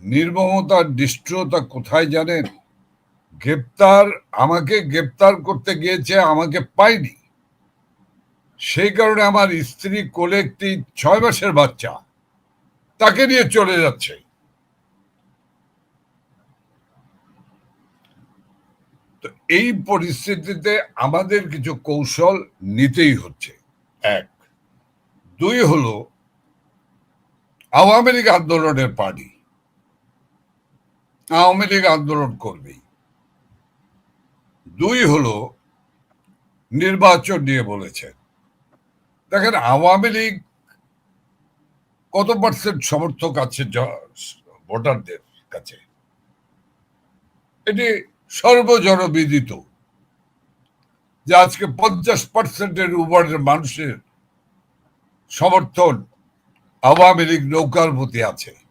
নির্মমতার নিষ্ঠুরতা কোথায় জানেন? গ্রেপ্তার, আমাকে গ্রেপ্তার করতে গিয়েছে, আমাকে পাইনি সেই কারণে আমার স্ত্রী কোলে একটি ছয় মাসের বাচ্চা। তাকে নিয়ে চলে যাচ্ছে। তো এই পরিস্থিতিতে আমাদের কিছু কৌশল নিতেই হচ্ছে। এক। দুই হলো, আওয়ামী লীগ আন্দোলনের পার্টি। আওয়ামী লীগ আন্দোলন করবেই দুই হলো, নির্বাচন নিয়ে বলেছেন। দেখেন, আওয়ামী লীগ কত পার্সেন্ট সমর্থক আছে ভোটারদের কাছে? এটি সর্বজনবিদিত। যে আজকে পঞ্চাশ পার্সেন্টের উপরের মানুষের সমর্থন আওয়ামী লীগ নৌকার প্রতি আছে।